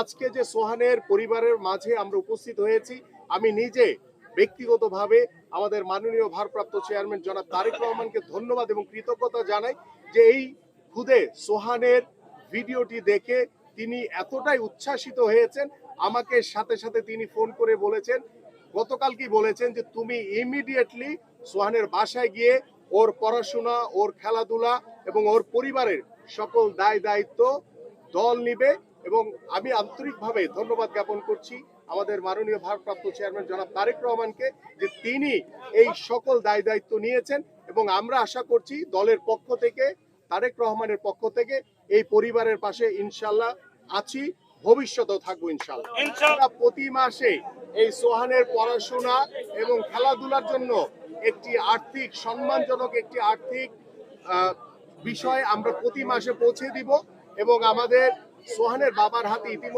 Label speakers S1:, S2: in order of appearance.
S1: আজকে যে সোহানের পরিবারের মাঝে আমরা উপস্থিত হয়েছি, আমি নিজে ব্যক্তিগতভাবে আমাদের মাননীয় ভারপ্রাপ্ত চেয়ারম্যান জনাব তারেক রহমানকে ধন্যবাদ এবং কৃতজ্ঞতা জানাই যে এই খুদে সোহানের ভিডিওটি দেখে তিনি এতটাই উচ্ছ্বাসিত হয়েছেন। আমাকে সাথে সাথে তিনি ফোন করে বলেছেন, গতকাল কি বলেছেন যে তুমি ইমিডিয়েটলি সোহানের বাসায় গিয়ে ওর পড়াশোনা, ওর খেলাধুলা এবং ওর পরিবারের সকল দায় দায়িত্ব দল নিবে এবং আমি আন্তরিকভাবে ধন্যবাদ জ্ঞাপন করছি আমাদের মাননীয় ভারপ্রাপ্ত চেয়ারম্যান জনাব তারেক রহমানকে যে তিনি এই সকল দায় দায়িত্ব নিয়েছেন এবং আমরা আশা করছি দলের পক্ষ থেকে তারেক রহমানের পক্ষ থেকে এই পরিবারের পাশে ইনশাল্লাহ আছি ভবিষ্যতেও থাকব ইনশাল্লাহ প্রতি মাসে এই সোহানের পড়াশোনা এবং খেলাধুলার জন্য একটি আর্থিক সম্মানজনক একটি আর্থিক আহ, বিষয় আমরা প্রতি মাসে পৌঁছে দিব এবং আমাদের সোহানের বাবার হাতে ইতিমধ্যে